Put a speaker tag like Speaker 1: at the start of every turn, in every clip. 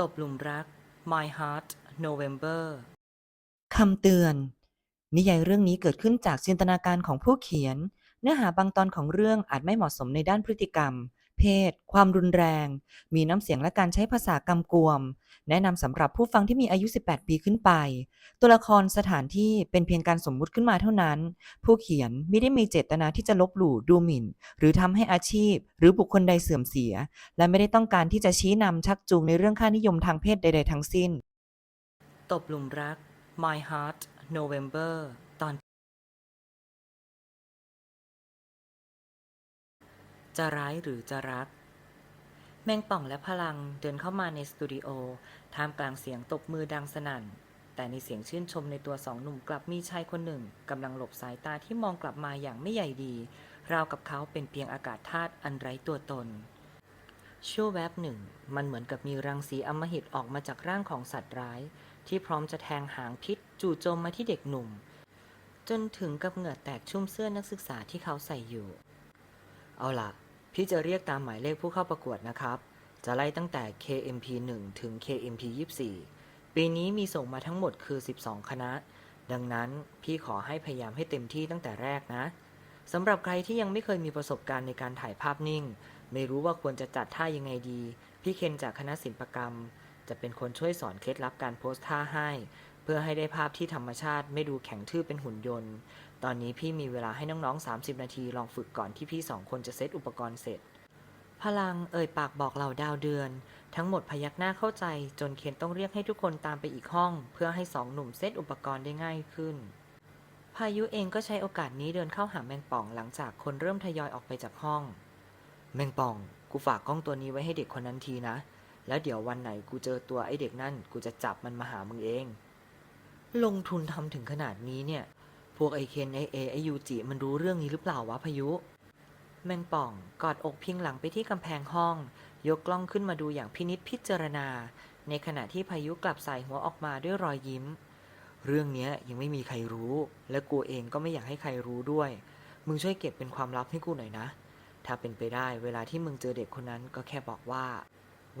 Speaker 1: ตบหลุมรัก My Heart November
Speaker 2: คำเตือน นิยายเรื่องนี้เกิดขึ้นจากจินตนาการของผู้เขียน เนื้อหาบางตอนของเรื่องอาจไม่เหมาะสมในด้านพฤติกรรม เพศ ความรุนแรง มีน้ำเสียงและการใช้ภาษากำกวม แนะนำสำหรับผู้ฟังที่มีอายุ 18 ปีขึ้นไป ตัวละครสถานที่เป็นเพียงการสมมุติขึ้นมาเท่านั้น ผู้เขียนไม่ได้มีเจตนาที่จะลบหลู่ดูหมิ่น หรือทำให้อาชีพ หรือบุคคลใดเสื่อมเสีย และไม่ได้ต้องการที่จะชี้นำชักจูงในเรื่องค่านิยมทางเพศใด ๆ ทั้งสิ้น
Speaker 1: ตบหลุมรัก My Heart November จะร้ายหรือจะรัก แมงป่องและพลังเดินเข้ามาในสตูดิโอท่ามกลางเสียงตบมือดังสนั่น แต่ในเสียงชื่นชมในตัวสองหนุ่มกลับมีชายคนหนึ่งกำลังหลบสายตาที่มองกลับมาอย่างไม่ใหญ่ดี ราวกับเขาเป็นเพียงอากาศธาตุอันไร้ตัวตนชั่วแวบหนึ่ง มันเหมือนกับมีรังสีอมหิตออกมาจากร่างของสัตว์ร้าย ที่พร้อมจะแทงหางพิษจู่โจมมาที่เด็กหนุ่ม จนถึงกับเหงื่อแตกชุ่มเสื้อนักศึกษาที่เขาใส่อยู่ เอาล่ะ พี่จะเรียกตามหมายเลขผู้เข้าประกวดนะครับ จะไล่ตั้งแต่ KMP 1 ถึง KMP 24 ปีนี้มีส่งมาทั้งหมดคือ 12 คณะ ดังนั้นพี่ขอให้พยายามให้เต็มที่ตั้งแต่แรกนะสำหรับใครที่ยังไม่เคยมีประสบการณ์ในการถ่ายภาพนิ่ง ไม่รู้ว่าควรจะจัดท่ายังไงดี พี่เคนจากคณะศิลปกรรม จะเป็นคนช่วยสอนเคล็ดลับการโพสท่าให้ เพื่อให้ได้ภาพที่ธรรมชาติไม่ดูแข็งทื่อเป็นหุ่นยนต์ ตอนนี้พี่มีเวลาให้น้องๆ 30 นาทีลองฝึกก่อนที่พี่สองคนจะเซตอุปกรณ์เสร็จ พลังเอ่ยปากบอกเหล่าดาวเดือน ทั้งหมดพยักหน้าเข้าใจ จนเคนต้องเรียกให้ทุกคนตามไปอีกห้อง เพื่อให้สองหนุ่มเซตอุปกรณ์ได้ง่ายขึ้น พายุเองก็ใช้โอกาสนี้เดินเข้าหาแมงป่องหลังจากคนเริ่มทยอยออกไปจากห้อง แมงป่อง กูฝากกล้องตัวนี้ไว้ให้เด็กคนนั้นทีนะ แล้วเดี๋ยววันไหนกูเจอตัวไอ้เด็กนั่น กูจะจับมันมาหามึงเอง ลงทุนทำถึงขนาดนี้เนี่ย พวกไอเคนไอเอไอยูจิมันรู้เรื่องนี้หรือเปล่าวะพายุ แมงป่องกอดอกพิงหลังไปที่กำแพงห้อง ยกกล้องขึ้นมาดูอย่างพินิษพิจารณา ในขณะที่พายุกลับใสายหัวออกมาด้วยรอยยิ้ม เรื่องนี้ยังไม่มีใครรู้ และกูเองก็ไม่อยากให้ใครรู้ด้วย มึงช่วยเก็บเป็นความลับให้กูหน่อยนะ ถ้าเป็นไปได้เวลาที่มึงเจอเด็กคนนั้นก็แค่บอกว่า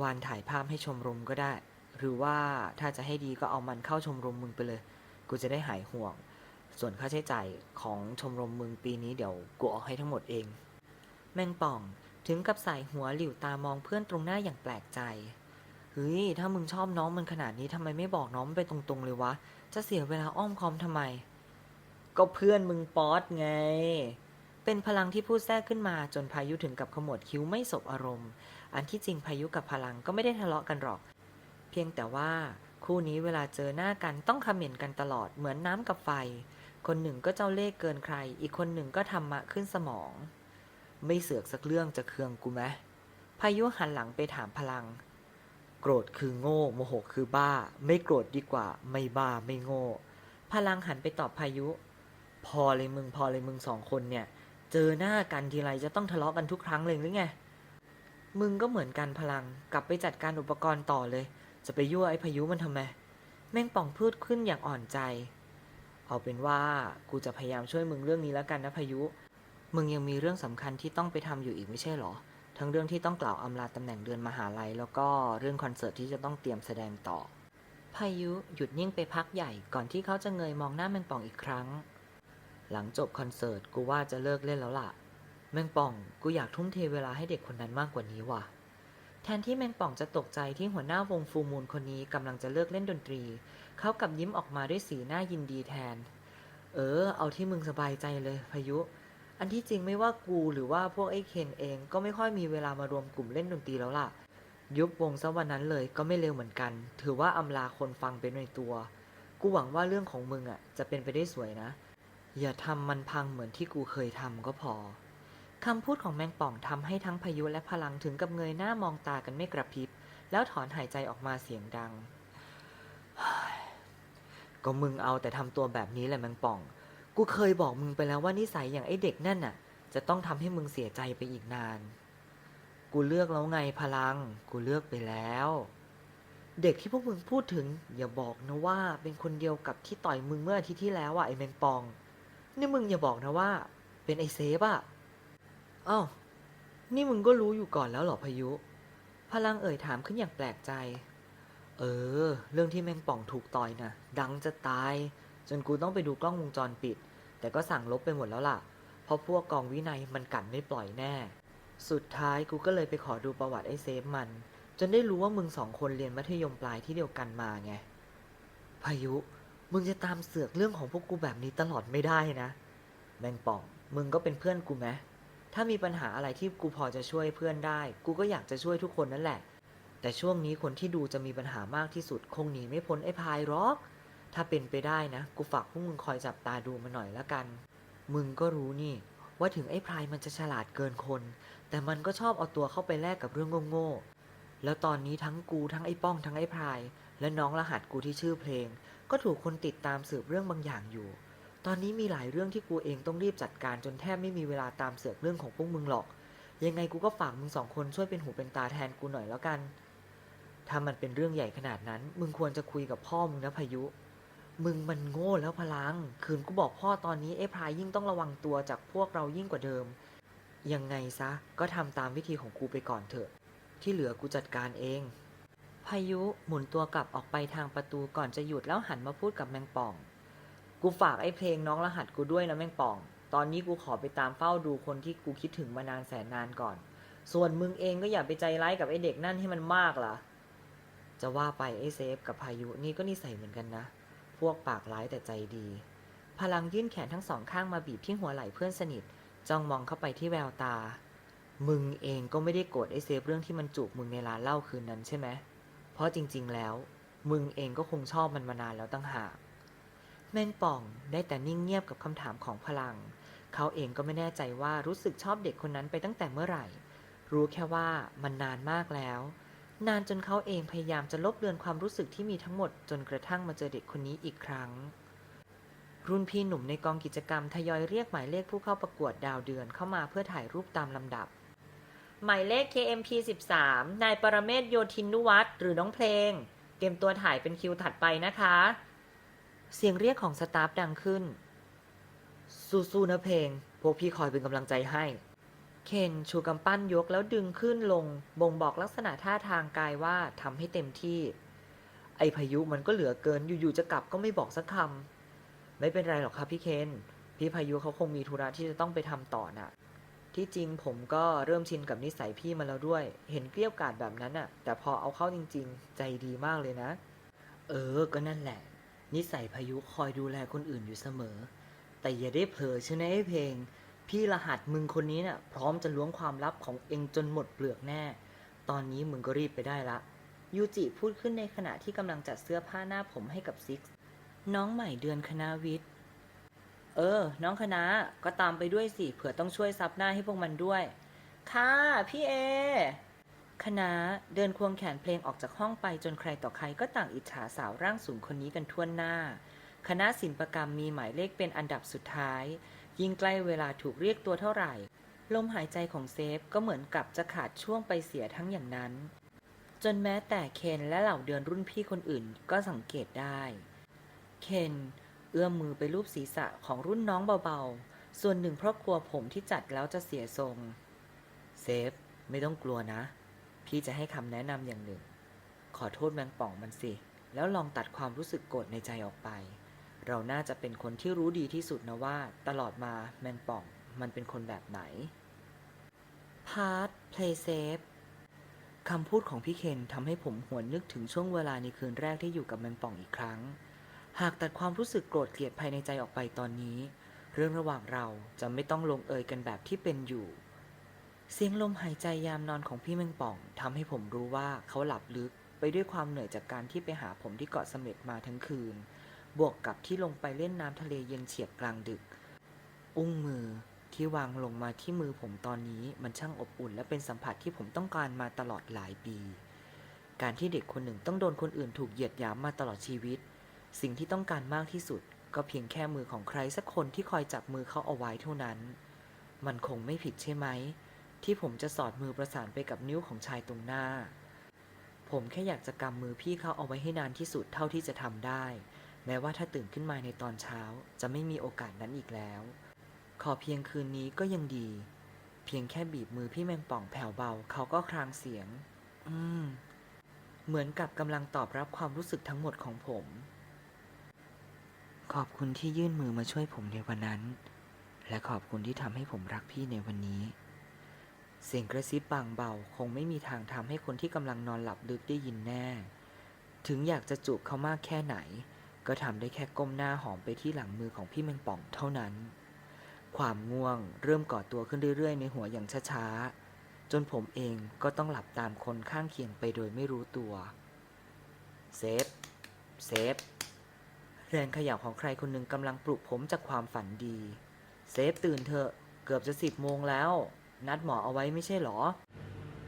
Speaker 1: วานถ่ายภาพให้ชมรมก็ได้ หรือว่าถ้าจะให้ดีก็เอามันเข้าชมรมมึงไปเลย กูจะได้หายห่วง ส่วนค่าใช้จ่ายของชมรมมึงปีนี้เดี๋ยวกูออกให้ทั้งหมดเอง แมงป่องถึงกับใส่หัวหลิวตามองเพื่อนตรงหน้าอย่างแปลกใจ เฮ้ย ถ้ามึงชอบน้องมันขนาดนี้ทำไมไม่บอกน้องมันไปตรงๆเลยวะ จะเสียเวลาอ้อมคอมทำไม ก็เพื่อนมึงป๊อตไง เป็นพลังที่พูดแทรกขึ้นมาจนพายุถึงกับขมวดคิ้วไม่สบอารมณ์ อันที่จริงพายุกับพลังก็ไม่ได้ทะเลาะกันหรอก เพียงแต่ว่าคู่นี้เวลาเจอหน้ากันต้องคำเหม็นกันตลอดเหมือนน้ำกับไฟ คนหนึ่งก็เจ้าเล่ห์เกินใคร อีกคนหนึ่งก็ทำมะขึ้นสมอง ไม่เสือกสักเรื่องจะเคืองกูไหมพายุหันหลังไปถามพลัง โกรธคือโง่ โมโหคือบ้า ไม่โกรธดีกว่า ไม่บ้าไม่โง่ พลังหันไปตอบพายุ พอเลยมึงพอเลยมึงสองคนเนี่ย เจอหน้ากันทีไรจะต้องทะเลาะกันทุกครั้งเลยหรือไง มึงก็เหมือนกันพลัง กลับไปจัดการอุปกรณ์ต่อเลย จะไปยั่วไอ้พายุมันทำไม แม่งป่องพูดขึ้นอย่างอ่อนใจ เอาเป็นว่ากูจะพยายามช่วยมึงเรื่องนี้แล้วกันนะพายุ มึงยังมีเรื่องสำคัญที่ต้องไปทำอยู่อีกไม่ใช่เหรอ ทั้งเรื่องที่ต้องกล่าวอำลาตำแหน่งเดือนมหาลัย แล้วก็เรื่องคอนเสิร์ตที่จะต้องเตรียมแสดงต่อ พายุหยุดนิ่งไปพักใหญ่ก่อนที่เขาจะเงยมองหน้าแมงป่องอีกครั้ง หลังจบคอนเสิร์ตกูว่าจะเลิกเล่นแล้วล่ะ แมงป่องกูอยากทุ่มเทเวลาให้เด็กคนนั้นมากกว่านี้ว่ะแทนที่แมงป่องจะตกใจที่หัวหน้าวงฟูมูลคนนี้กำลังจะเลิกเล่นดนตรี เขากับยิ้มออกมาด้วยสีหน้ายินดีแทน เออ เอาที่มึงสบายใจเลยพายุ อันที่จริงไม่ว่ากูหรือว่าพวกไอ้เคนเองก็ไม่ค่อยมีเวลามารวมกลุ่มเล่นดนตรีแล้วล่ะ ยุบวงซะวันนั้นเลยก็ไม่เร็วเหมือนกัน ถือว่าอำลาคนฟังไปในตัว กูหวังว่าเรื่องของมึงอะจะเป็นไปได้สวยนะ อย่าทำมันพังเหมือนที่กูเคยทำก็พอคำพูดของแมงป่องทำให้ทั้งพายุและพลังถึงกับเงยหน้ามองตากันไม่กระพริบ แล้วถอนหายใจออกมาเสียงดัง ก็มึงเอาแต่ทำตัวแบบนี้แหละแมงป่อง กูเคยบอกมึงไปแล้วว่านิสัยอย่างไอ้เด็กนั่นน่ะ จะต้องทำให้มึงเสียใจไปอีกนาน กูเลือกแล้วไงพลัง กูเลือกไปแล้ว เด็กที่พวกมึงพูดถึง อย่าบอกนะว่าเป็นคนเดียวกับที่ต่อยมึงเมื่ออาทิตย์ที่แล้วอะไอ้แมงปอง นี่มึงอย่าบอกนะว่า เป็นไอ้เซฟอะอ้าวนี่มึงก็รู้อยู่ก่อนแล้วเหรอพายุ พลังเอ่ยถามขึ้นอย่างแปลกใจ เออ เรื่องที่แมงป่องถูกต่อยน่ะ ดังจะตาย จนกูต้องไปดูกล้องวงจรปิด แต่ก็สั่งลบไปหมดแล้วล่ะ เพราะพวกกองวินัยมันกัดไม่ปล่อยแน่ สุดท้ายกูก็เลยไปขอดูประวัติไอ้เซฟมัน จนได้รู้ว่ามึงสองคนเรียนมัธยมปลายที่เดียวกันมาไง พายุ มึงจะตามเสือกเรื่องของพวกกูแบบนี้ตลอดไม่ได้นะ แมงป่อง มึงก็เป็นเพื่อนกูไหมถ้ามีปัญหาอะไรที่กูพอจะช่วยเพื่อนได้ กูก็อยากจะช่วยทุกคนนั่นแหละ แต่ช่วงนี้คนที่ดูจะมีปัญหามากที่สุด คงหนีไม่พ้นไอ้พายหรอก ถ้าเป็นไปได้นะ กูฝากพวกมึงคอยจับตาดูมันหน่อยละกัน มึงก็รู้นี่ ว่าถึงไอ้พายมันจะฉลาดเกินคน แต่มันก็ชอบเอาตัวเข้าไปแลกกับเรื่องโง่ๆ แล้วตอนนี้ทั้งกูทั้งไอ้ป้องทั้งไอ้พาย และน้องรหัสกูที่ชื่อเพลง ก็ถูกคนติดตามสืบเรื่องบางอย่างอยู่ ตอนนี้มีหลายเรื่องที่กูเองต้องรีบจัดการจนแทบไม่มีเวลาตามเสือกเรื่องของพวกมึงหรอก ยังไงกูก็ฝากมึงสองคนช่วยเป็นหูเป็นตาแทนกูหน่อยแล้วกัน ถ้ามันเป็นเรื่องใหญ่ขนาดนั้น มึงควรจะคุยกับพ่อมึงนะพายุ มึงมันโง่แล้วพลัง คืนกูบอกพ่อตอนนี้ไอ้พรายยิ่งต้องระวังตัวจากพวกเรายิ่งกว่าเดิม ยังไงซะ ก็ทำตามวิธีของกูไปก่อนเถอะ ที่เหลือกูจัดการเอง พายุหมุนตัวกลับออกไปทางประตูก่อนจะหยุดแล้วหันมาพูดกับแมงป่อง กูฝากไอ้เพลงน้องรหัสกูด้วยนะแมงป่อง ตอนนี้กูขอไปตามเฝ้าดูคนที่กูคิดถึงมานานแสนนานก่อน ส่วนมึงเองก็อย่าไปใจร้ายกับไอ้เด็กนั่นให้มันมากล่ะ จะว่าไปไอ้เซฟกับพายุนี่ก็นิสัยเหมือนกันนะ พวกปากร้ายแต่ใจดี พลังยื่นแขนทั้งสองข้างมาบีบที่หัวไหล่เพื่อนสนิท จ้องมองเข้าไปที่แววตา มึงเองก็ไม่ได้โกรธไอ้เซฟเรื่องที่มันจูบมึงในร้านเหล้าคืนนั้นใช่ไหม เพราะจริง ๆ แล้ว มึงเองก็คงชอบมันมานานแล้วตั้งหาก แมงป่องได้แต่นิ่งเงียบกับคำถามของพลัง เขาเองก็ไม่แน่ใจว่ารู้สึกชอบเด็กคนนั้นไปตั้งแต่เมื่อไหร่ รู้แค่ว่ามันนานมากแล้ว นานจนเขาเองพยายามจะลบเลือนความรู้สึกที่มีทั้งหมดจนกระทั่งมาเจอเด็กคนนี้อีกครั้ง รุ่นพี่หนุ่มในกองกิจกรรมทยอยเรียกหมายเลขผู้เข้าประกวดดาวเดือนเข้ามาเพื่อถ่ายรูปตามลำดับ หมายเลข KMP 13นายปรเมศโยธินนุวัตรหรือน้องเพลง เตรียมตัวถ่ายเป็นคิวถัดไปนะคะ เสียงเรียกของสตาฟดังขึ้น สู้ๆนะเพลง พวกพี่คอยเป็นกำลังใจให้ เคนชูกำปั้นยกแล้วดึงขึ้นลง บ่งบอกลักษณะท่าทางกายว่าทำให้เต็มที่ ไอพายุมันก็เหลือเกินอยู่ๆจะกลับก็ไม่บอกสักคำไม่เป็นไรหรอกครับพี่เคนพี่พายุเขาคงมีธุระที่จะต้องไปทำต่อน่ะ ที่จริงผมก็เริ่มชินกับนิสัยพี่มาแล้วด้วย เห็นเกลี้ยกล่อดแบบนั้นน่ะ แต่พอเอาเข้าจริง ๆ ใจดีมากเลยนะ เออ ก็นั่นแหละ นิสัยพายุคอยดูแลคนอื่นอยู่เสมอ แต่อย่าได้เผลอใช่ไหมเพลง พี่รหัสมึงคนนี้น่ะพร้อมจะล้วงความลับของเองจนหมดเปลือกแน่ ตอนนี้มึงก็รีบไปได้ละ ยูจิพูดขึ้นในขณะที่กำลังจัดเสื้อผ้าหน้าผมให้กับซิก น้องใหม่เดือนคณะวิทย์ เออ น้องคณะก็ตามไปด้วยสิ เผื่อต้องช่วยซับหน้าให้พวกมันด้วย ค่ะ พี่เอ คณะเดินควงแขนเพลงออกจากห้องไปจนใครต่อใครก็ต่างอิจฉาสาวร่างสูงคนนี้กันทั่วหน้า คณะศิลปกรรมมีหมายเลขเป็นอันดับสุดท้าย ยิ่งใกล้เวลาถูกเรียกตัวเท่าไหร่ ลมหายใจของเซฟก็เหมือนกับจะขาดช่วงไปเสียทั้งอย่างนั้น จนแม้แต่เคนและเหล่าเดือนรุ่นพี่คนอื่นก็สังเกตได้ เคนเอื้อมมือไปรูปศีรษะของรุ่นน้องเบาๆ ส่วนหนึ่งเพราะกลัวผมที่จัดแล้วจะเสียทรง เซฟ ไม่ต้องกลัวนะ พี่จะให้คำแนะนำอย่างหนึ่ง ขอโทษแมงป่องมันสิ แล้วลองตัดความรู้สึกโกรธในใจออกไป เราน่าจะเป็นคนที่รู้ดีที่สุดนะว่า ตลอดมาแมงป่องมันเป็นคนแบบไหนพาร์ท play safe คำพูดของพี่เคนทำให้ผมหวนนึกถึงช่วงเวลาในคืนแรกที่อยู่กับแมงป่องอีกครั้ง หากตัดความรู้สึกโกรธเกลียดภายในใจออกไปตอนนี้ เรื่องระหว่างเราจะไม่ต้องลงเอยกันแบบที่เป็นอยู่ เสียงลมหายใจยามนอนของพี่แมงป่องทำให้ผมรู้ว่าเขาหลับลึกไปด้วยความเหนื่อยจากการที่ไปหาผมที่เกาะเสม็ดมาทั้งคืน บวกกับที่ลงไปเล่นน้ำทะเลเย็นเฉียบกลางดึก อุ้งมือที่วางลงมาที่มือผมตอนนี้มันช่างอบอุ่นและเป็นสัมผัสที่ผมต้องการมาตลอดหลายปี การที่เด็กคนหนึ่งต้องโดนคนอื่นถูกเหยียดหยามมาตลอดชีวิต สิ่งที่ต้องการมากที่สุด ก็เพียงแค่มือของใครสักคนที่คอยจับมือเขาเอาไว้เท่านั้น มันคงไม่ผิดใช่ไหม ที่ผมจะสอดมือประสานไปกับนิ้วของชายตรงหน้า ผมแค่อยากจะกำมือพี่เขาเอาไว้ให้นานที่สุดเท่าที่จะทำได้ แม้ว่าถ้าตื่นขึ้นมาในตอนเช้าจะไม่มีโอกาสนั้นอีกแล้ว ขอเพียงคืนนี้ก็ยังดี เพียงแค่บีบมือพี่แมงป่องแผ่วเบาเขาก็ครางเสียง อืม เหมือนกับกำลังตอบรับความรู้สึกทั้งหมดของผม ขอบคุณที่ยื่นมือมาช่วยผมในวันนั้น และขอบคุณที่ทำให้ผมรักพี่ในวันนี้ เสียงกระซิบบางเบาคงไม่มีทางทำให้คนที่กำลังนอนหลับลึกได้ยินแน่ ถึงอยากจะจูบเขามากแค่ไหน ก็ทำได้แค่ก้มหน้าหอมไปที่หลังมือของพี่แมงป่องเท่านั้น ความง่วงเริ่มก่อตัวขึ้นเรื่อยๆ ในหัวอย่างช้าๆ จนผมเองก็ต้องหลับตามคนข้างเคียงไปโดยไม่รู้ตัวเซฟเซฟแรงขย่าของใครคนหนึ่งกำลังปลุกผมจากความฝันดี เซฟตื่นเถอะ เกือบจะสิบโมงแล้ว นัดหมอเอาไว้ไม่ใช่หรอ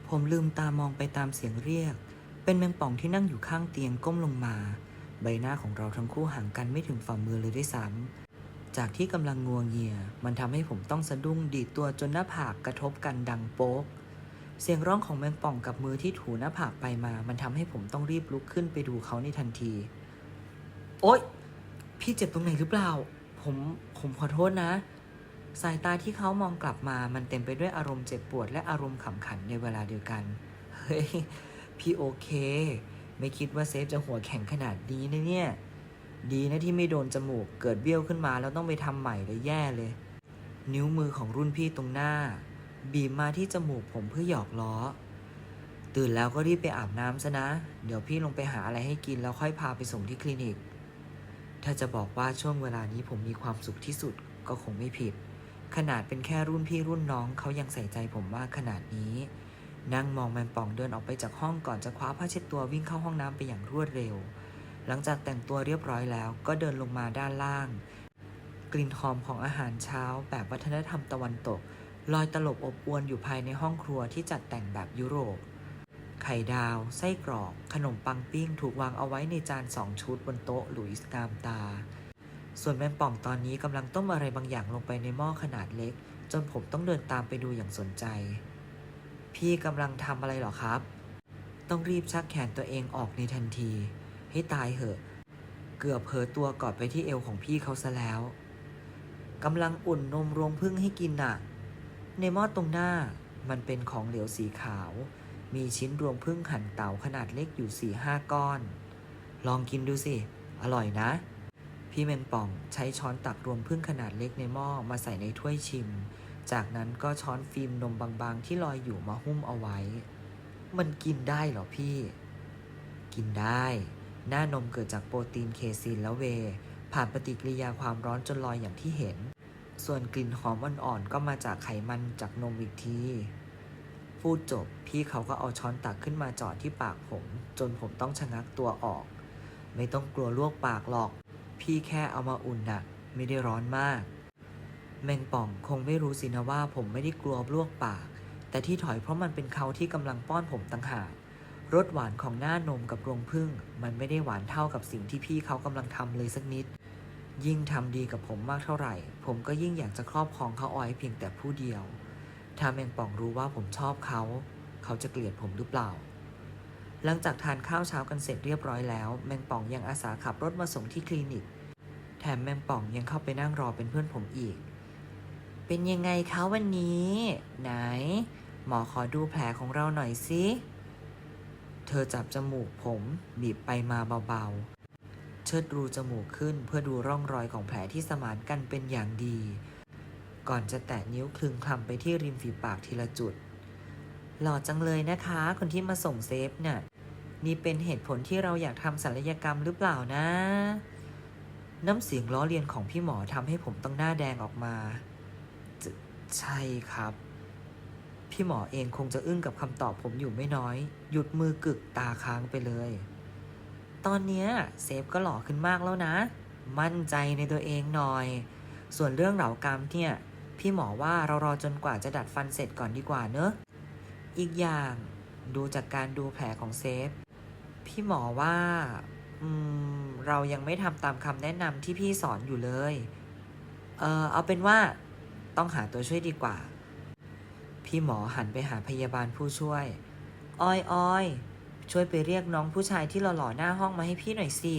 Speaker 1: ผมลืมตามองไปตามเสียงเรียก เป็นแมงป่องที่นั่งอยู่ข้างเตียงก้มลงมา ใบหน้าของเราทั้งคู่ห่างกันไม่ถึงฝ่ามือเลยด้วยซ้ำจากที่กำลังงัวงเงีย มันทำให้ผมต้องสะดุ้งดีดตัวจนหน้าผากกระทบกันดังโป๊ก เสียงร้องของแมงป่องกับมือที่ถูหน้าผากไปมา มันทำให้ผมต้องรีบลุกขึ้นไปดูเขาในทันที โอ๊ย พี่เจ็บตรงไหนหรือเปล่า ผม ผมขอโทษนะ สายตาที่เขามองกลับมา มันเต็มไปด้วยอารมณ์เจ็บปวดและอารมณ์ขำขันในเวลาเดียวกัน เฮ้ย พี่โอเค ไม่คิดว่าเซฟจะหัวแข็งขนาดนี้นะเนี่ย ดีนะที่ไม่โดนจมูก เกิดเบี้ยวขึ้นมาแล้วต้องไปทำใหม่เลยแย่เลย นิ้วมือของรุ่นพี่ตรงหน้า บีบมาที่จมูกผมเพื่อหยอกล้อ ตื่นแล้วก็รีบไปอาบน้ำซะนะ เดี๋ยวพี่ลงไปหาอะไรให้กินแล้วค่อยพาไปส่งที่คลินิก ถ้าจะบอกว่าช่วงเวลานี้ผมมีความสุขที่สุดก็คงไม่ผิด ขนาดเป็นแค่รุ่นพี่รุ่นน้องเขายังใส่ใจผมมากขนาดนี้ นั่งมองแมงป่องเดินออกไปจากห้องก่อนจะคว้าผ้าเช็ดตัววิ่งเข้าห้องน้ำไปอย่างรวดเร็ว หลังจากแต่งตัวเรียบร้อยแล้วก็เดินลงมาด้านล่าง กลิ่นหอมของอาหารเช้าแบบวัฒนธรรมตะวันตก ลอยตลบอบอวนอยู่ภายในห้องครัวที่จัดแต่งแบบยุโรป ไข่ดาว ไส้กรอก ขนมปังปิ้ง ถูกวางเอาไว้ในจานสองชุดบนโต๊ะหลุยส์กามตา ส่วนแมงป่องตอนนี้กำลังต้มอะไรบางอย่างลงไปในหม้อขนาดเล็ก จนผมต้องเดินตามไปดูอย่างสนใจ พี่กำลังทำอะไรหรอครับ ต้องรีบชักแขนตัวเองออกในทันที ให้ตายเหอะ เกือบเผลอตัวกอดไปที่เอวของพี่เขาซะแล้วกำลังอุ่นนมรวงพึ่งให้กินน่ะ ในหม้อตรงหน้ามันเป็นของเหลวสีขาว มีชิ้นรวงพึ่งหั่นเต๋าขนาดเล็กอยู่สี่ห้าก้อน ลองกินดูสิ อร่อยนะ พี่แมงป่องใช้ช้อนตักรวมพึ่งขนาดเล็กในหม้อมาใส่ในถ้วยชิม จากนั้นก็ช้อนฟิล์มนมบางๆ ที่ลอยอยู่มาหุ้มเอาไว้ มันกินได้เหรอพี่ กินได้ หน้านมเกิดจากโปรตีนเคซีนและเว ผ่านปฏิกิริยาความร้อนจนลอยอย่างที่เห็น ส่วนกลิ่นหอมอ่อนๆก็มาจากไขมันจากนมอีกทีพูดจบพี่เขาก็เอาช้อนตักขึ้นมาจอดที่ปากผม จนผมต้องชะงักตัวออก ไม่ต้องกลัวลวกปากหรอก พี่แค่เอามาอุ่นน่ะ ไม่ได้ร้อนมาก แมงป่องคงไม่รู้สินะว่าผมไม่ได้กลัวลวกปาก แต่ที่ถอยเพราะมันเป็นเขาที่กำลังป้อนผมต่างหากรสหวานของหน้านมกับรวงพึ่ง มันไม่ได้หวานเท่ากับสิ่งที่พี่เขากำลังทำเลยสักนิด ยิ่งทำดีกับผมมากเท่าไหร่ ผมก็ยิ่งอยากจะครอบครองเขาอาไว้เพียงแต่ผู้เดียว ถ้าแมงป่องรู้ว่าผมชอบเขา เขาจะเกลียดผมหรือเปล่า หลังจากทานข้าวเช้ากันเสร็จเรียบร้อยแล้ว แมงป่องยังอาสาขับรถมาส่งที่คลินิก แถมแมงป่องยังเข้าไปนั่งรอเป็นเพื่อนผมอีก เป็นยังไงคะวันนี้ ไหน หมอขอดูแผลของเราหน่อยสิเธอจับจมูกผมบีบไปมาเบาๆ เชิดรูจมูกขึ้นเพื่อดูร่องรอยของแผลที่สมานกันเป็นอย่างดี ก่อนจะแตะนิ้วคลึงคลำไปที่ริมฝีปากทีละจุด หล่อจังเลยนะคะ คนที่มาส่งเซฟเนี่ยนี่เป็นเหตุผลที่เราอยากทำศัลยกรรมหรือเปล่านะ น้ำเสียงล้อเลียนของพี่หมอทำให้ผมต้องหน้าแดงออกมา ใช่ครับ พี่หมอเองคงจะอึ้งกับคำตอบผมอยู่ไม่น้อย หยุดมือกึกตาค้างไปเลย ตอนเนี้ยเซฟก็หล่อขึ้นมากแล้วนะ มั่นใจในตัวเองหน่อย ส่วนเรื่องเหลากรรมเนี่ย พี่หมอว่าเรารอจนกว่าจะดัดฟันเสร็จก่อนดีกว่าเนอะ อีกอย่างดูจากการดูแผลของเซฟ พี่หมอว่าอืมเรายังไม่ทำตามคำแนะนำที่พี่สอนอยู่เลย เออเอาเป็นว่า ต้องหาตัวช่วยดีกว่า พี่หมอหันไปหาพยาบาลผู้ช่วย อ้อยออยช่วยไปเรียกน้องผู้ชายที่หล่อๆหน้าห้องมาให้พี่หน่อยสิ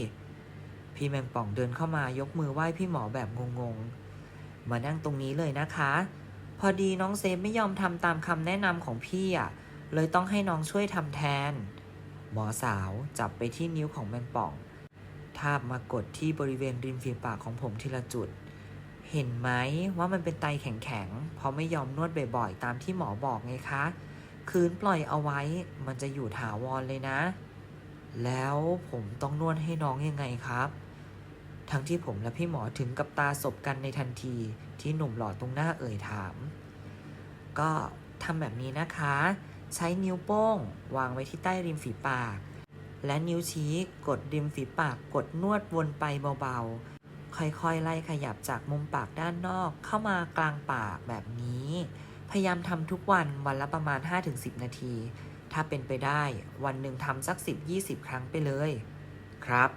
Speaker 1: พี่แมงป่องเดินเข้ามายกมือไหว้พี่หมอแบบงงๆ มานั่งตรงนี้เลยนะคะ พอดีน้องเซฟไม่ยอมทำตามคำแนะนำของพี่อะ เลยต้องให้น้องช่วยทำแทน หมอสาวจับไปที่นิ้วของแมงป่อง ทาบมากดที่บริเวณริมฝีปากของผมทีละจุด เห็นไหมว่ามันเป็นไตแข็งๆ เพราะไม่ยอมนวดบ่อยๆ ตามที่หมอบอกไงคะ คืนปล่อยเอาไว้ มันจะอยู่ถาวรเลยนะ แล้วผมต้องนวดให้น้องยังไงครับ ทั้งที่ผมและพี่หมอถึงกับตาสบกันในทันทีที่หนุ่มหล่อตรงหน้าเอ่ยถาม ก็ทำแบบนี้นะคะ ใช้นิ้วโป้ง วางไว้ที่ใต้ริมฝีปาก และนิ้วชี้กดริมฝีปากกดนวดวนไปเบาๆ ค่อยๆ ไล่ขยับจากมุมปากด้านนอก เข้ามากลางปากแบบนี้ พยายามทำทุกวันวันละประมาณ 5-10 นาที ถ้าเป็นไปได้วันหนึ่งทำสัก 10-20 ครั้งไปเลย ครับ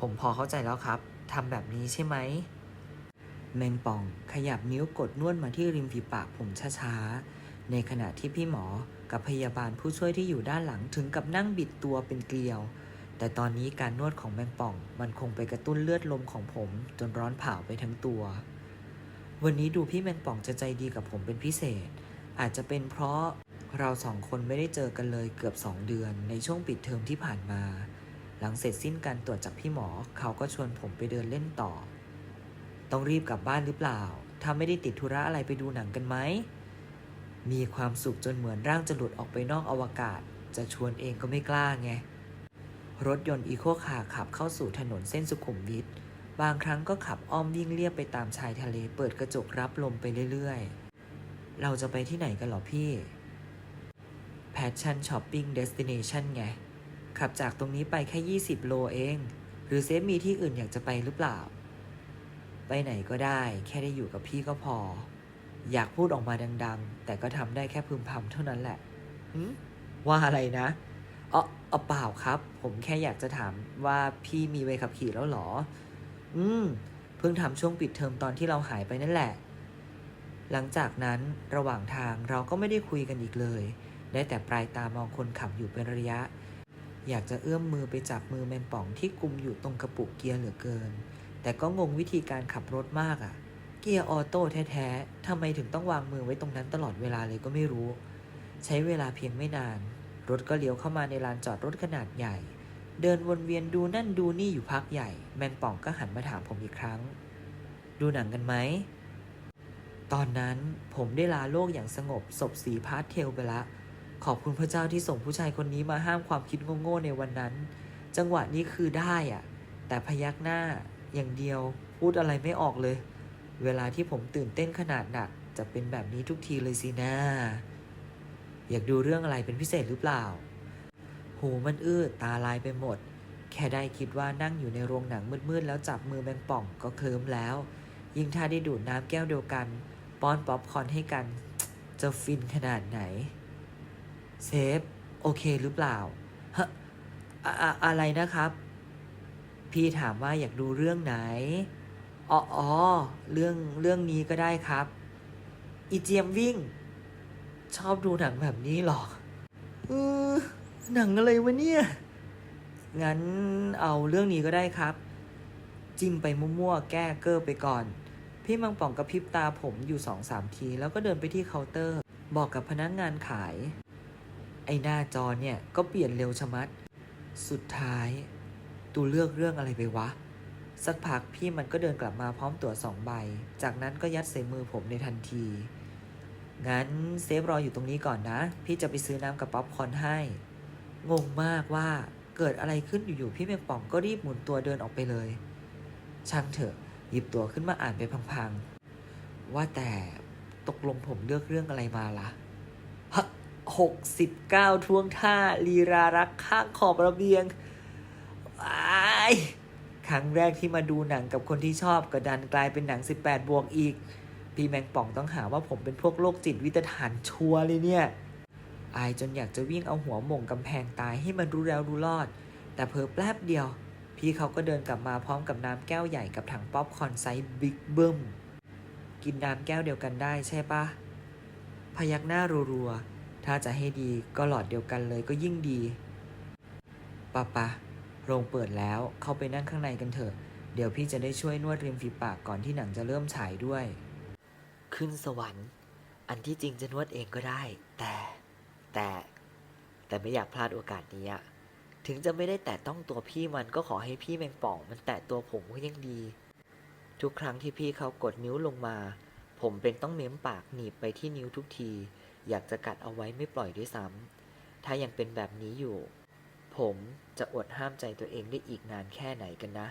Speaker 1: ผมพอเข้าใจแล้วครับทำแบบนี้ใช่ไหมแมงป่องขยับนิ้วกดนวดมาที่ริมฝีปากผมช้าๆ ในขณะที่พี่หมอกับพยาบาลผู้ช่วยที่อยู่ด้านหลังถึงกับนั่งบิดตัวเป็นเกลียว แต่ตอนนี้การนวดของแมงป่อง มันคงไปกระตุ้นเลือดลมของผม จนร้อนเผาไปทั้งตัว วันนี้ดูพี่แมงป่องจะใจดีกับผมเป็นพิเศษ อาจจะเป็นเพราะเราสองคนไม่ได้เจอกันเลยเกือบสองเดือนในช่วงปิดเทอมที่ผ่านมา หลังเสร็จสิ้นการตรวจจากพี่หมอ เขาก็ชวนผมไปเดินเล่นต่อ ต้องรีบกลับบ้านหรือเปล่า ถ้าไม่ได้ติดธุระอะไรไปดูหนังกันไหม มีความสุขจนเหมือนร่างจะหลุดออกไปนอกอวกาศ จะชวนเองก็ไม่กล้าไง รถยนต์อีโคคาร์ขับเข้าสู่ถนนเส้นสุขุมวิทบางครั้งก็ขับอ้อมวิ่งเลียบไปตามชายทะเล เปิดกระจกรับลมไปเรื่อยๆ เราจะไปที่ไหนกันหรอพี่ Passion Shopping Destination ไง ขับจากตรงนี้ไปแค่ 20 โลเอง หรือเซฟมีที่อื่นอยากจะไปหรือเปล่า ไปไหนก็ได้ แค่ได้อยู่กับพี่ก็พอ อยากพูดออกมาดัง ๆ แต่ก็ทำได้แค่พึมพำเท่านั้นแหละหว่าอะไรนะ อ๋อเอเปล่าครับ ผมแค่อยากจะถามว่าพี่มีใบขับขี่แล้วหรอ อืม เพิ่งทำช่วงปิดเทอมตอนที่เราหายไปนั่นแหละ หลังจากนั้นระหว่างทางเราก็ไม่ได้คุยกันอีกเลย ได้แต่ปลายตามองคนขับอยู่เป็นระยะ อยากจะเอื้อมมือไปจับมือแมงป่องที่กุมอยู่ตรงกระปุกเกียร์เหลือเกิน แต่ก็งงวิธีการขับรถมากอะ่ะ เกียร์ออโต้แท้ๆทำไมถึงต้องวางมือไว้ตรงนั้นตลอดเวลาเลยก็ไม่รู้ ใช้เวลาเพียงไม่นาน รถก็เลี้ยวเข้ามาในลานจอดรถขนาดใหญ่ เดินวนเวียนดูนั่นดูนี่อยู่พักใหญ่ แมงป่องก็หันมาถามผมอีกครั้ง ดูหนังกันไหม ตอนนั้นผมได้ลาโลกอย่างสงบศพสีพาสเทลไปละ ขอบคุณพระเจ้าที่ส่งผู้ชายคนนี้มาห้ามความคิดโง่ๆในวันนั้น จังหวะนี้คือได้อะแต่พยักหน้าอย่างเดียวพูดอะไรไม่ออกเลย เวลาที่ผมตื่นเต้นขนาดหนักจะเป็นแบบนี้ทุกทีเลยสินะ อยากดูเรื่องอะไรเป็นพิเศษหรือเปล่า หูมันอื้อตาลายไปหมด แค่ได้คิดว่านั่งอยู่ในโรงหนังมืดๆแล้วจับมือแมงป่องก็เคลิ้มแล้ว ยิ่งถ้าได้ดูดน้ำแก้วเดียวกัน ป้อนป๊อปคอนให้กัน จะฟินขนาดไหน เซฟ โอเคหรือเปล่าฮะอะอะอะไรนะครับ พี่ถามว่าอยากดูเรื่องไหนอ๋อออเรื่องเรื่องนี้ก็ได้ครับ อีเจียมวิ่ง ชอบดูหนังแบบนี้หรอเออหนังอะไรวะเนี่ย งั้นเอาเรื่องนี้ก็ได้ครับ จิ้มไปมั่วๆ แก้เกอร์ไปก่อน พี่มังป่องกระพริบตาผมอยู่สองสามที แล้วก็เดินไปที่เคาน์เตอร์ บอกกับพนักงงานขาย ไอ้หน้าจอเนี่ยก็เปลี่ยนเร็วชะมัด สุดท้าย ตูเลือกเรื่องอะไรไปวะ สักพักพี่มันก็เดินกลับมาพร้อมตั๋วสองใบ จากนั้นก็ยัดใส่มือผมในทันที งั้นเซฟรออยู่ตรงนี้ก่อนนะ พี่จะไปซื้อน้ำกับป๊อปคอนให้ งงมากว่าเกิดอะไรขึ้นอยู่ๆพี่แมงป่องก็รีบหมุนตัวเดินออกไปเลย ช่างเถอะ หยิบตัวขึ้นมาอ่านไปพังๆ ว่าแต่ตกลงผมเลือกเรื่องอะไรมาล่ะหกสิบเก้าท่วงท่าลีรารักข้างขอบระเบียงไอ้ครั้งแรกที่มาดูหนังกับคนที่ชอบก็ดันกลายเป็นหนัง 18 บวกอีก พี่แมงป่องต้องหาว่าผมเป็นพวกโรคจิตวิตฐานชัวเลยเนี่ย อายจนอยากจะวิ่งเอาหัวหม่งกำแพงตายให้มันรู้แล้วรู้รอด แต่เพอแป๊บเดียว พี่เขาก็เดินกลับมาพร้อมกับน้ำแก้วใหญ่กับถังป๊อปคอร์นไซส์บิ๊กเบิ้ม กินน้ำแก้วเดียวกันได้ใช่ปะ พยักหน้ารัวๆ ถ้าจะให้ดีก็หลอดเดียวกันเลยก็ยิ่งดีปะปะโรงเปิดแล้วเข้าไปนั่งข้างในกันเถอะ เดี๋ยวพี่จะได้ช่วยนวดริมฝีปากก่อนที่หนังจะเริ่มฉายด้วย ขึ้นสวรรค์ อันที่จริงจะนวดเองก็ได้ แต่แต่แต่ไม่อยากพลาดโอกาสนี้อะถึงจะไม่ได้แตะต้องตัวพี่มันก็ขอให้พี่แมงป่อง มันแตะตัวผมก็ยังดี ทุกครั้งที่พี่เขากดนิ้วลงมา ผมเป็นต้องเม้มปากหนีบไปที่นิ้วทุกที อยากจะกัดเอาไว้ไม่ปล่อยด้วยซ้ำถ้ายังเป็นแบบนี้อยู่ ผมจะอดห้ามใจตัวเองได้อีกนานแค่ไหนกันนะ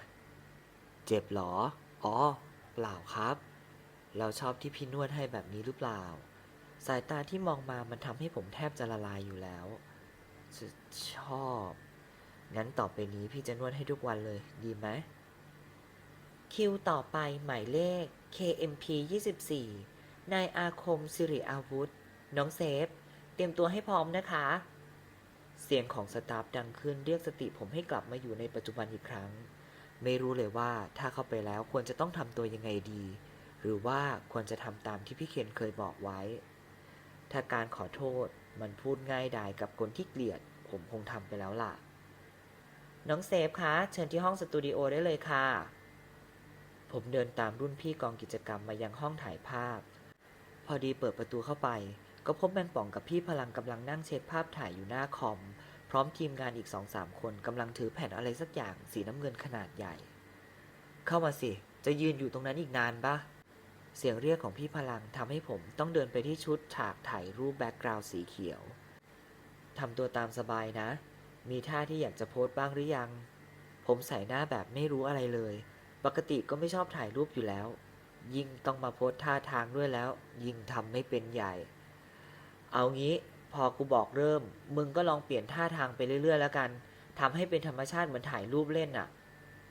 Speaker 1: เจ็บหรอ อ๋อ เปล่าครับ เราชอบที่พี่นวดให้แบบนี้หรือเปล่า สายตาที่มองมามันทำให้ผมแทบจะละลายอยู่แล้วชชอบ งั้นต่อไปนี้พี่จะนวดให้ทุกวันเลย ดีไหม คิวต่อไปหมายเลข KMP 24 นายอาคมสิริอาวุธ น้องเซฟ เตรียมตัวให้พร้อมนะคะ เสียงของสตาฟดังขึ้นเรียกสติผมให้กลับมาอยู่ในปัจจุบันอีกครั้ง ไม่รู้เลยว่าถ้าเข้าไปแล้วควรจะต้องทำตัวยังไงดี หรือว่าควรจะทำตามที่พี่เคนเคยบอกไว้ ถ้าการขอโทษมันพูดง่ายดายกับคนที่เกลียด ผมคงทำไปแล้วล่ะ น้องเซฟคะ เชิญที่ห้องสตูดิโอได้เลยค่ะ ผมเดินตามรุ่นพี่กองกิจกรรมมายังห้องถ่ายภาพ พอดีเปิดประตูเข้าไป ก็พบแมงป่องกับพี่พลังกำลังนั่งเช็คภาพถ่ายอยู่หน้าคอม พร้อมทีมงานอีกสองสามคนกำลังถือแผ่นอะไรสักอย่างสีน้ำเงินขนาดใหญ่ เข้ามาสิ จะยืนอยู่ตรงนั้นอีกนานปะ เสียงเรียกของพี่พลังทำให้ผมต้องเดินไปที่ชุดฉากถ่ายรูปแบ็กกราวด์สีเขียวทำตัวตามสบายนะ มีท่าที่อยากจะโพสบ้างหรือยัง ผมใส่หน้าแบบไม่รู้อะไรเลย ปกติก็ไม่ชอบถ่ายรูปอยู่แล้ว ยิ่งต้องมาโพสท่าทางด้วยแล้ว ยิ่งทำไม่เป็นใหญ่ เอางี้พอกูบอกเริ่ม มึงก็ลองเปลี่ยนท่าทางไปเรื่อยๆ แล้วกันทำให้เป็นธรรมชาติเหมือนถ่ายรูปเล่นน่ะ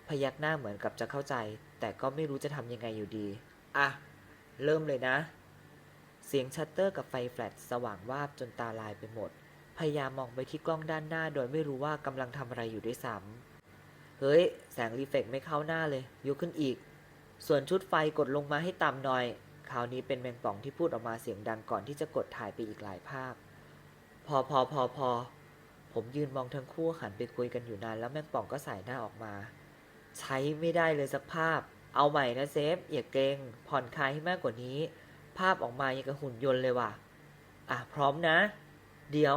Speaker 1: พยักหน้าเหมือนกับจะเข้าใจ แต่ก็ไม่รู้จะทำยังไงอยู่ดี อะ เริ่มเลยนะ เสียงชัตเตอร์กับไฟแฟลชสว่างวาบจนตาลายไปหมด พยายามมองไปที่กล้องด้านหน้าโดยไม่รู้ว่ากำลังทำอะไรอยู่ด้วยซ้ำเฮ้ย แสงรีเฟกไม่เข้าหน้าเลยยกขึ้นอีก ส่วนชุดไฟกดลงมาให้ต่ำหน่อย คราวนี้เป็นแมงป่องที่พูดออกมาเสียงดังก่อนที่จะกดถ่ายไปอีกหลายภาพ พอพอพอพอผมยืนมองทั้งคู่หันไปคุยกันอยู่นานแล้วแมงป่องก็สายหน้าออกมา ใช้ไม่ได้เลยสักภาพ เอาใหม่นะเซฟอย่าเกรงผ่อนคลายให้มากกว่านี้ ภาพออกมายังกับหุ่นยนต์เลยว่ะ อะพร้อมนะ เดี๋ยว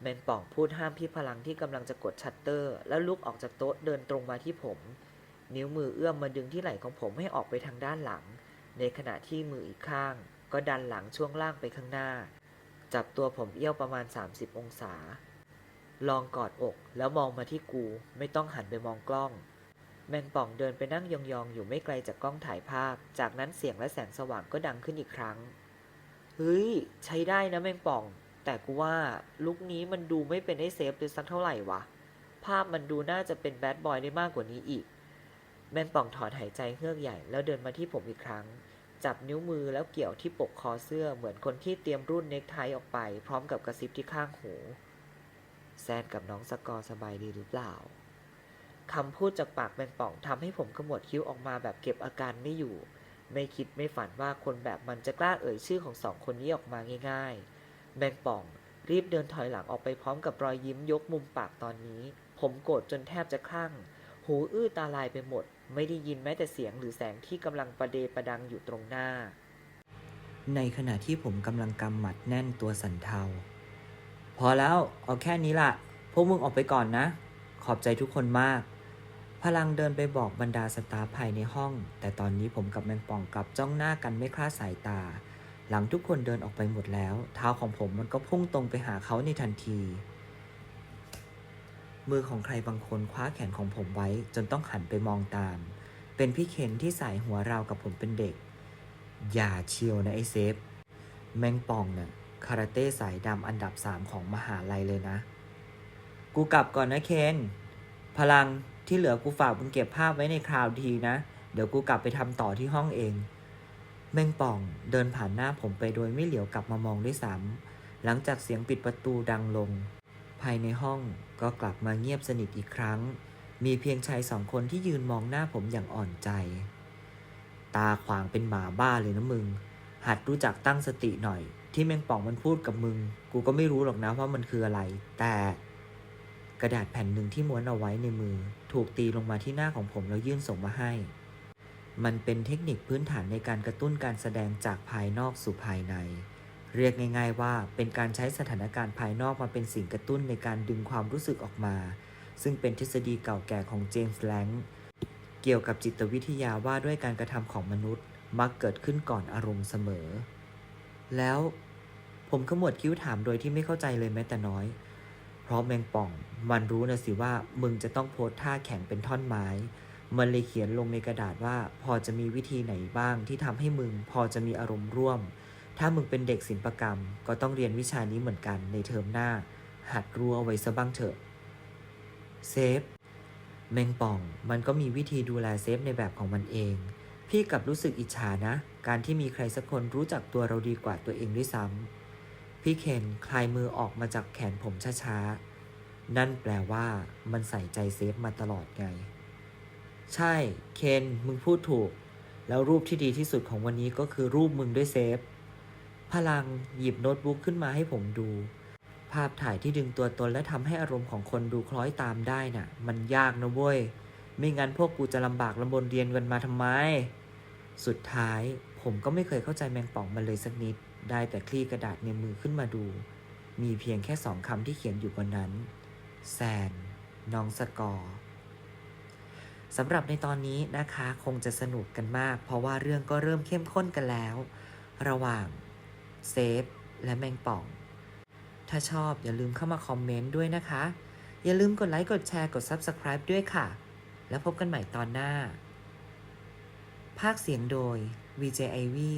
Speaker 1: แมงป่องพูดห้ามพี่พลังที่กำลังจะกดชัตเตอร์ แล้วลุกออกจากโต๊ะเดินตรงมาที่ผม นิ้วมือเอื้อมมาดึงที่ไหล่ของผมให้ออกไปทางด้านหลัง ในขณะที่มืออีกข้าง ก็ดันหลังช่วงล่างไปข้างหน้า จับตัวผมเอี้ยวประมาณ 30 องศา ลองกอดอกแล้วมองมาที่กู ไม่ต้องหันไปมองกล้อง แมงป่องเดินไปนั่งยองๆ อยู่ไม่ไกลจากกล้องถ่ายภาพ จากนั้นเสียงและแสงสว่างก็ดังขึ้นอีกครั้ง เฮ้ย ใช้ได้นะแมงป่อง แต่กูว่าลุคนี้มันดูไม่เป็นไอ้เซฟเลยสักเท่าไหร่วะ ภาพมันดูน่าจะเป็นแบดบอยได้มากกว่านี้อีก แมงป่องถอนหายใจเฮือกใหญ่แล้วเดินมาที่ผมอีกครั้ง จับนิ้วมือแล้วเกี่ยวที่ปกคอเสื้อเหมือนคนที่เตรียมรุ่นเนคไทออกไป พร้อมกับกระซิบที่ข้างหู แซนกับน้องสกอร์สบายดีหรือเปล่า คำพูดจากปากแมงป่องทำให้ผมขมวดคิ้วออกมาแบบเก็บอาการไม่อยู่ ไม่คิดไม่ฝันว่าคนแบบมันจะกล้าเอ่ยชื่อของสองคนนี้ออกมาง่าย ๆ แมงป่อง รีบเดินถอยหลังออกไปพร้อมกับรอยยิ้มยกมุมปากตอนนี้ ผมโกรธจนแทบจะคลั่ง หูอื้อตาลายไปหมด ไม่ได้ยินแม้แต่เสียงหรือแสงที่กำลังประเดประดังอยู่ตรงหน้า ในขณะที่ผมกำลังกำหมัดแน่นตัวสันเทา พอแล้วเอาแค่นี้ละพวกมึงออกไปก่อนนะ ขอบใจทุกคนมาก พลังเดินไปบอกบรรดาสตาฟภายในห้อง แต่ตอนนี้ผมกับแมงป่องกลับจ้องหน้ากันไม่คลาดสายตา หลังทุกคนเดินออกไปหมดแล้ว เท้าของผมมันก็พุ่งตรงไปหาเขาในทันที มือของใครบางคนคว้าแขนของผมไว้จนต้องหันไปมองตาม เป็นพี่เคนที่สายหัวเรากับผมเป็นเด็ก อย่าเชียวนะไอเซฟ แมงป่องน่ะคาราเต้สายดำอันดับสามของมหาลัยเลยนะ กูกลับก่อนนะเคน พลัง ที่เหลือกูฝากมึงเก็บภาพไว้ในคลาวด์ทีนะ เดี๋ยวกูกลับไปทำต่อที่ห้องเองแมงป่องเดินผ่านหน้าผมไปโดยไม่เหลียวกลับมามองด้วยซ้ำหลังจากเสียงปิดประตูดังลง ภายในห้องก็กลับมาเงียบสนิทอีกครั้ง มีเพียงชายสองคนที่ยืนมองหน้าผมอย่างอ่อนใจ ตาขวางเป็นหมาบ้าเลยนะมึง หัดรู้จักตั้งสติหน่อย ที่แมงป่องมันพูดกับมึง กูก็ไม่รู้หรอกนะว่ามันคืออะไร แต่กระดาษแผ่นหนึ่งที่ม้วนเอาไว้ในมือ ถูกตีลงมาที่หน้าของผมแล้วยื่นส่งมาให้ มันเป็นเทคนิคพื้นฐานในการกระตุ้นการแสดงจากภายนอกสู่ภายใน เรียกง่ายๆว่าเป็นการใช้สถานการณ์ภายนอกมาเป็นสิ่งกระตุ้นในการดึงความรู้สึกออกมา ซึ่งเป็นทฤษฎีเก่าแก่ของเจมส์แลงเกี่ยวกับจิตวิทยาว่าด้วยการกระทำของมนุษย์ มักเกิดขึ้นก่อนอารมณ์เสมอ แล้วผมขมวดคิ้วถามโดยที่ไม่เข้าใจเลยแม้แต่น้อย เพราะแมงป่อง มันรู้นะสิว่ามึงจะต้องโพสท่าแข็งเป็นท่อนไม้ มันเลยเขียนลงในกระดาษว่า พอจะมีวิธีไหนบ้างที่ทำให้มึงพอจะมีอารมณ์ร่วม ถ้ามึงเป็นเด็กศิลปกรรม ก็ต้องเรียนวิชานี้เหมือนกันในเทอมหน้า หัดรู้เอาไว้ซะบ้างเถอะ เซฟ แมงป่อง มันก็มีวิธีดูแลเซฟในแบบของมันเอง พี่กับรู้สึกอิจฉานะ การที่มีใครสักคนรู้จักตัวเราดีกว่าตัวเองด้วยซ้ำพี่เคนคลายมือออกมาจากแขนผมช้าๆ นั่นแปลว่ามันใส่ใจเซฟมาตลอดไง ใช่ เคน มึงพูดถูก แล้วรูปที่ดีที่สุดของวันนี้ก็คือรูปมึงด้วยเซฟ พลังหยิบโน้ตบุ๊กขึ้นมาให้ผมดู ภาพถ่ายที่ดึงตัวตนและทำให้อารมณ์ของคนดูคล้อยตามได้น่ะ มันยากนะเว้ย ไม่งั้นพวกกูจะลำบากลำบนเรียนกันมาทำไม สุดท้ายผมก็ไม่เคยเข้าใจแมงป่องมันเลยสักนิด ได้แต่คลี่กระดาษในมือขึ้นมาดู มีเพียงแค่สองคำที่เขียนอยู่บนนั้น แซน น้องสกอร์สำหรับในตอนนี้นะคะคงจะสนุกกันมาก เพราะว่าเรื่องก็เริ่มเข้มข้นกันแล้ว ระหว่างเซฟและแมงป่อง ถ้าชอบอย่าลืมเข้ามาคอมเมนต์ด้วยนะคะ อย่าลืมกดไลค์ กดแชร์ กด Subscribe ด้วยค่ะ แล้วพบกันใหม่ตอนหน้า ภาคเสียงโดย VJ Ivy